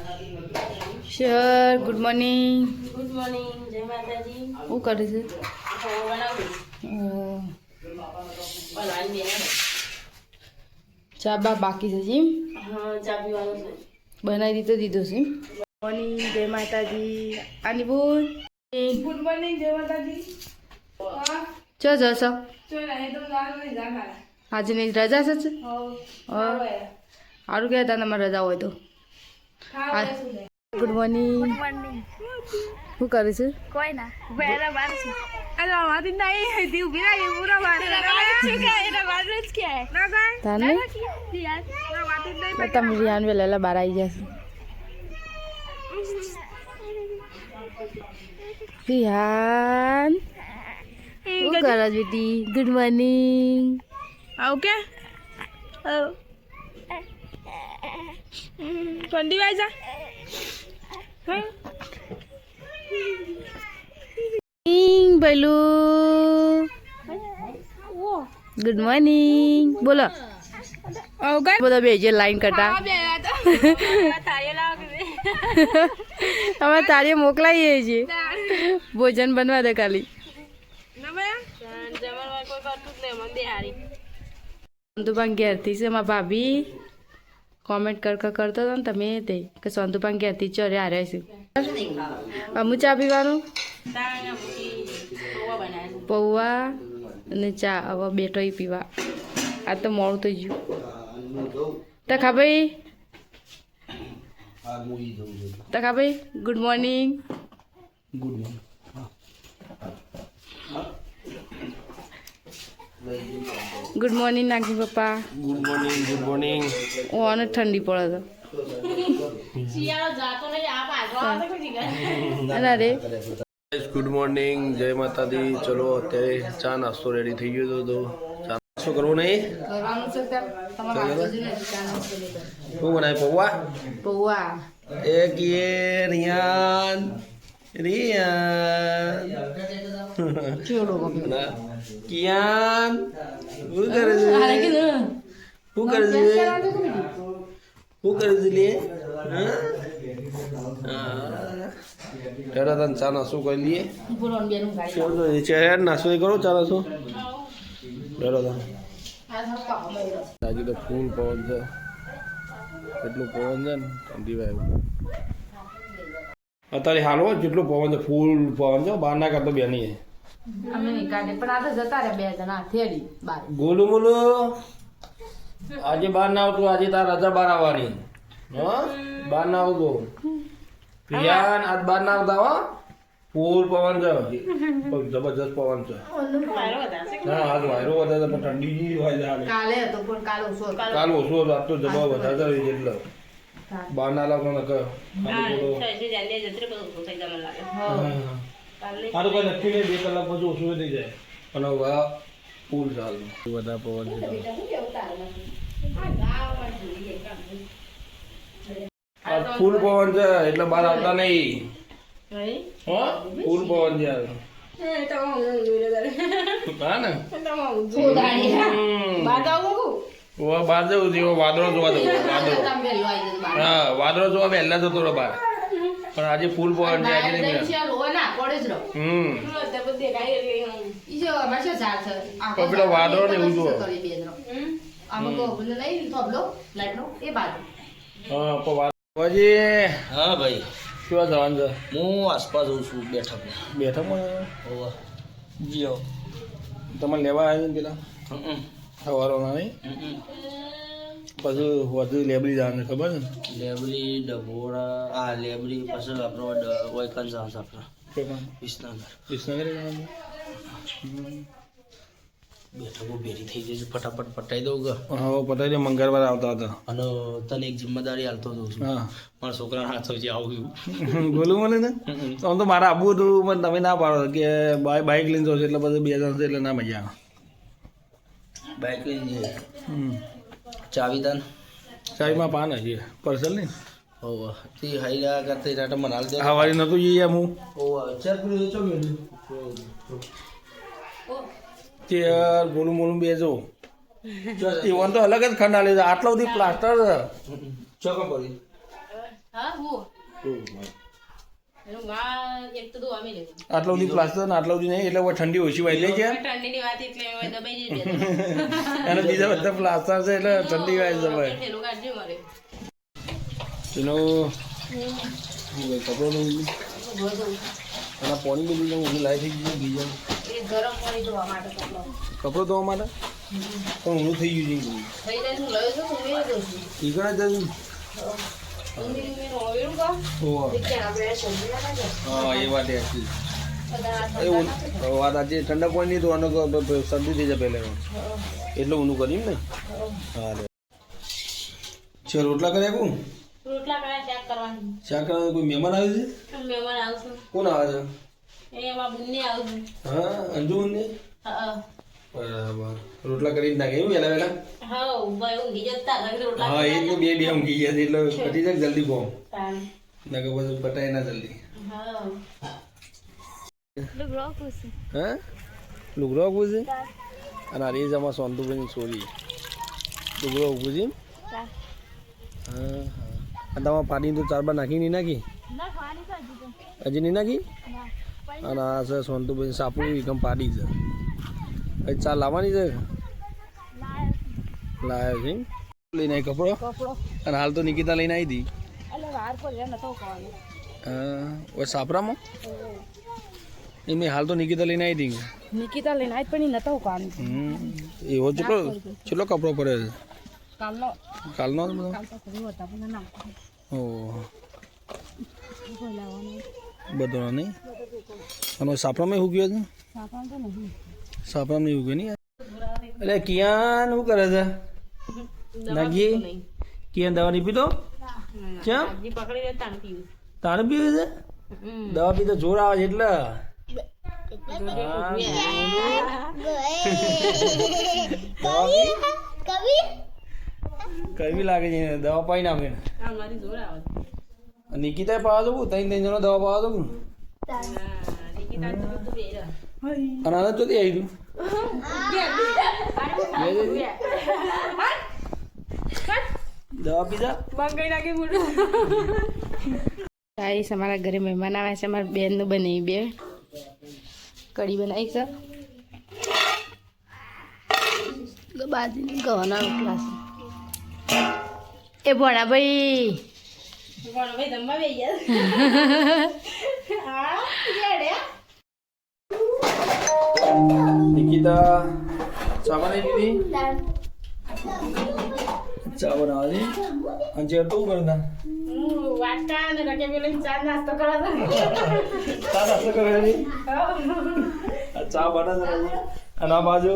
Sir good morning good morning Jai Mataji શું કરે છે ચા બા બાકી છે જીમ બનાવી દીધો દીધો છે મોર્નિંગ જય માતાજી આની બોલ ગુડ મોર્નિંગ જય માતાજી ચો જશો આજે નહીં રજા છે સારું કહેતા તમારે રજા હોય તો ગુડ મોર્નિંગ શું કરે છે કોઈ ના વેરા બાર છે અરે માતી નહીં. દી ઊભી રહી પૂરા બાર શું કે એના બાર જ કે? તાને? યાર ના માતી નહીં તમે રિયાન વેલા બહાર આવી જશે રિયાન. શું કરે છે બેટી? ગુડ મોર્નિંગ ઓકે ઠંડી વાય જા પેલું ગુડ મોર્નિંગ બોલો બધા બે જે લાઈન કટા બે તો થાયે લાવ કે અમે તારી મોકલાઈએ છીએ ભોજન બનવા દે ખાલી ના પણ ઘેરથી છે મારા ભાભી કોમેન્ટ કર કર કરતો હતો ને તમે તે કે સંતુપાન ઘેરથી ચરે હારે છે. અમુ ચા પીવાનું? પૌવા અને ચા હવે બેઠો ઈ પીવા. આ તો મોડું થઈ ગયું. તખા ભાઈ? તખા ભાઈ good morning good morning Nagji પપ્પા ગુડ મોર્નિંગ ગુડ મોર્નિંગ ઓ અને ઠંડી પડે તો. અરે ગુડ મોર્નિંગ જય માતાજી. ચલો અત્યારે ચા નાસ્તો રેડી થઈ ગયો હતો તો ચા નાસ્તો કરવો નહીં? શું બનાય પૌવા? પૌવા. એ યે રિયાન. રિયાન. ના, કિયાન શું કરે છે હાલે કે ના શું કરે છે શું કરે છે લે હા? હા. હેડો તને ચા નાસ્તો કરી લઈએ બોલો બેનું ગાડી શું તો છે હેડ નાસ્તો કરો ચા નાસ્તો હેડો તને આજે તો ફૂલ પવન છે એટલું પવન છે ને ઠંડી વાય અત્યારે હાલો હો જેટલું પવન છે ફૂલ પવન છે બહારના કરતો બેની અમે નહીં કાઢે પણ આ તો જતા રહ્યા બે જણા થેડી બાર. ગોલું મોલું આજે બહાર ના આવતું આજે તાર રજા બહાર આવવાની. હા? બહાર ના આવતું. પ્રિયાન આજ બહાર ના આવતા હો? પૂર પવન છે. જબરજસ્ત પવન છે. હા આજ વાયરો વધારે પણ ઠંડી હોય. કાલે હતો પણ કાલે ઓછો કાલ ઓછો હતો આજ તો જબર વધારે છે એટલે. બહાર ના લાવતો ને કર તો કઈ નક્કી નહીં બે કલાક પછી ઓછું થઈ જાય. અને હવે આ ફૂલ ચાલુ. બધા પવન છે ફૂલ પવન છે એટલે બહાર આવતા નહીં? ફૂલ પવન છે વાદળો જોવા વહેલો જતો બહાર. પણ આજે ફૂલ પવન છે પડે જ રહો. હમ. હા, ઝાડ છે? ને બે? તો લઈ લાઈટનો, એ બાજુ. ભાઈ. કેવા જવાનું છે હું આસપાસ જઉં છું બેઠક બેઠકમાં? ઓવા જીઓ. તમારે લેવા આવ્યા ને પેલા? સવારોના નહીં? પછી વધુ લેબડી જવાનું ખબર છે ને? લેબરી ડભોડા આ લેબરી પછી આપણો વૈકલ જવાનું આપણે કે વિસનગર વિસનગર બેઠકો ભેરી થઈ જશે ફટાફટ પટાઈ દઉં કે હા પતાવી દે મંગળવાર આવતા હતા અને તને એક જિમ્મેદારી હાલતો દઉં છું હા મારા છોકરાના હાથ છે આવું બોલું મને ને આમ તો મારે આવવું હતું પણ તમે ના પાડો કે બાઇક લઈને જશો એટલે બધું બે જણ એટલે ના મજા આવે. બાઇક લઈને જઈએ. ચાવી દાન ચાવીમાં પાન હજી પર્સલ નહીં ઓવા તે હાઈ રહ્યા કરતા રાટા મને હાલ દે જઈએ હું. ઓવા ચાર પેલું ચો મેલું ચાર બોલું બોલું બેજો. ઈવન તો અલગ જ ખંડા લીધા આટલા બધી પ્લાસ્ટર છે ચોકમ પડી હા હું. શું? એનું માં એક તો દુઆ મેં લેવું આટલા સુધી પ્લાસ્ટર ને આટલા સુધી નહીં એટલે ઠંડી ઓછી વાઈ લે છે. ઠંડીની વાત એટલે દબાઈ અને બીજા બધા પ્લાસ્ટર છે એટલે ઠંડી વાઈ જવાય. પેલું કાઢજો મારે. એનો કપડો નહીં. એના પાણી બી લીધું ઊંઘ લાઈ થઈ ગયું બીજા. ગરમ કપડો ધોવા માટે? પણ ઊંઘ થઈ ગયું છે ઠીક જાય હું, એ વાત સાચી બધા એ વાત આજે ઠંડા પાણી નહીં ધોવાનું શરદી થઈ જાય પહેલાં એટલે હું કર્યું ને? હા છે રોટલા કર્યા કોણ રોટલા કયા ચેક કરવાની. શાક કરવાનું કોઈ મહેમાન આવે છે? મહેમાન આવશું? કોણ આવે છે? એ એમાં બુન્ને હા અંજુ ને હા. બરાબર. રોટલા કરી નાખે એવું વહેલા વહેલા? હા ભાઈ ઊંઘી જતા રોટલા હા એ બે બે ઊંઘી ગયા છે એટલે પતી જાય જલ્દી કોમ. ના કે પટાય ના જલ્દી. હા. લુગડો પૂછે હા? આપવું છે? અને આ રેજ આમાં સોનતુભાઈની ચોરી લુગડો આપવું છે એમ? હા. તમારે પાણી તો ચાર બાર નાખી નહીં નાખી? હજી નહીં નાખી? અને આ છે સોનતુભાઈ સાપુ એકમ પાડી છે. પછી ચા લાવવાની છે? લાવ્યો છે. લઈને આવી કપડો. અને હાલ તો નિકિતા લઈને આવી હતી. હા સાપરામાં? એ મેં હાલ તો નિકિતા લઈને આવી હતી. નિકિતા લઈને આવી પણ ઈ નતો ખાવાનું એવો ચેટલો ચેટલો કપડો પડે છે? કાલનો કાલનો બધો કાલ તો ખરી હતા પણ ના ઓહ બોલાવાનું બધો નહીં અને સાપરામાં શું ગયો છે નહીં સાપરામાં એવું ગયો નહીં એટલે કિયાન શું કરે છે નાગી કિયાન દવા નહીં પીતો લે તાણ પીવું તાણ પીવે છે દવા પીતો જોર આવે છે એટલે દવા પી? કડવી લાગે છે દવા પાઈ નાખે એને. આ મારી જોર આવે છે. નિકિતા પાવા દઉં ત્રણ ત્રણ જણો દવા પાવા દઉં. અને આને તો આવી ગયું દવા પીધા ગાઈસ અમારા ઘરે મહેમાન આવ્યા છે અમારા બેનનું બનાવી બે. કઢી બનાવી છે. બાજરી ગવાના રોટલા છે. એ ભણા ભાઈ. પણ ભાઈ જમવા બેસી ગયા. નિકિતા ચા બનાવી દીધી? ચા બનાવે ચેર તો કરતા હું વાટકા અને રકેબી લઈને ચા નાસ્તો કરવા ચા નાસ્તો ચા આ બાજુ?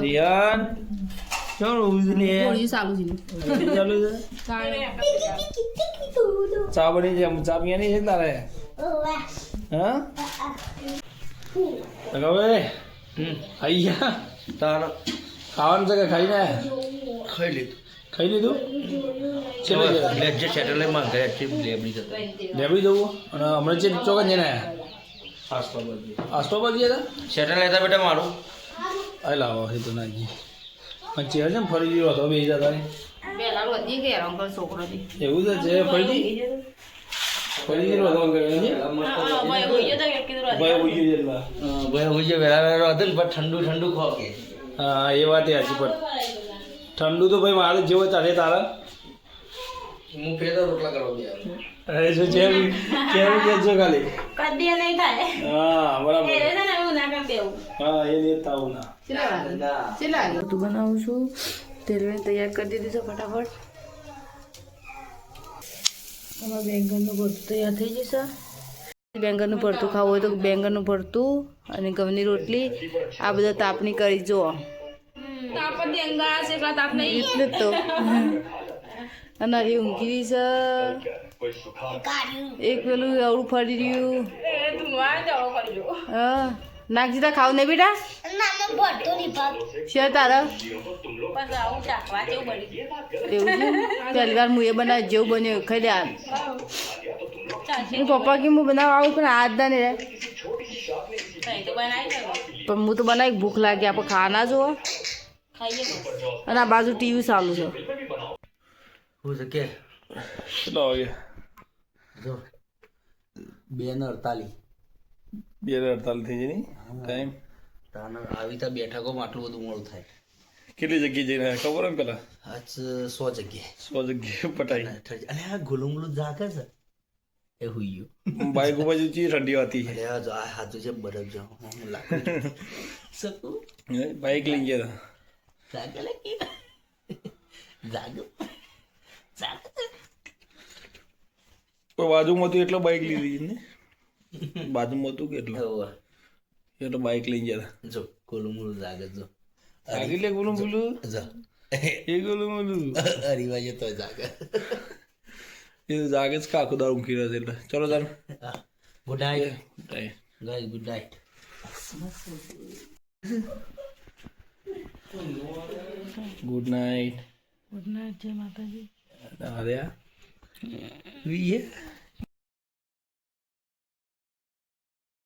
રિયાન ચાલો ઉજલે. ચાલુ છે ચા બની છે ચા પીવાની છે તારે? હા? તો હવે અહીંયા તાર ખાવાનું છે કે ખાઈ ને ખાઈ લીધું. ખાઈ લીધું? છેલ્લે જે લેજે સેટેલાઇટમાં ગયા છે લેબડી જતા. લેબડી જવું? અને હમણાં છે ચોકન જઈને આસપાસ બધી આસ્તો પર ગયા સેટેલાઇટ હતા બેટા મારું. હતા આ લાવો એ તો અને ચેર છે ફરી ગયો હતો બે જતા પહેલા વધી ગયા અંકલ. એવું તો છે ફરી ફરી ગયો હતો અંકલ ભાઈ હોઈ ગયો. ભાઈ ગયો ભાઈ જે વેલા વેલા હતું ને પણ ઠંડુ ઠંડુ ખો કે હા એ વાત એ હજી પણ ઠંડુ તો ભાઈ મારે જેવો ચાલે તારા. હું ફેર રોટલા કરવા ગયા અરે જો ચેર ચેર કેજો ખાલી. કદી નહીં થાય. હા બરાબર. છે ને એવું ના કરી દેવું. હા એ નહીં થાવું ના. બધું બનાવું છું. તેલને તૈયાર કરી દીધું છે ફટાફટ. આમાં બેંગનનું ભરતું તૈયાર થઈ જશે. બેંગનનું ભરતું ખાવું હોય તો બેંગનનું ભરતું અને ઘઉંની રોટલી. આ બધા તાપણી કરી જુઓ. તાપ જ તાપ નહીં. એટલે તો. અને એ ઊંઘી છે. એક પેલું અવળું ફરી રહ્યું. હા નાખજી હા. નાગજીતા ખાવ ને બેટા છે તારા? એવું છે? પહેલી વાર હું એ બનાવી જેવું બન્યું ખાઈ દે એનું પપ્પા કે હું બનાવ આવું પણ આજ દા ને રે. નહીં તો બનાવી દો. પણ હું તો બનાવી ભૂખ લાગી આપણે ખાના જો અને આ બાજુ ટીવી ચાલુ છે. હું છે કે? કેટલા વાગે? જો બે ને અડતાલીસ. બે ને અડતાલીસ થઈ જાય ટાઈમ તાને આવી ત્યાં બેઠકોમાં આટલું બધું મોડું થાય. કેટલી જગ્યાએ જઈને આવ્યા? ખબર એમ પેલા? આજ સો જગ્યાએ. સો જગ્યાએ પટાઈ. અને આ ગુલુમલું ગુલું જાગે છે? એ હુઈ ગયું. બાઈક ઉપર ચી ઠંડી હતી. અરે આ હાથું છે બરફ જો. શકું બાઇક લઈ ગયા જાગે લઈ ગયા જાગે કોઈ બાજુમાં હતું એટલો બાઇક લીધી ને? બાજુમાં હતું કે એટલો હોવે. બાઇક લઈ ગયા જો ગુલું ગુલું જાગે જો. જાગી લે બોલું જો. એ બોલું બોલું હરીવાજે તો જાગે. એ જાગે જ કાકુ દાર ઊંઘી રહ્યો છે એટલે. ચલો તાર good night guys good night good night good night Jai Mataji. અરે વીએ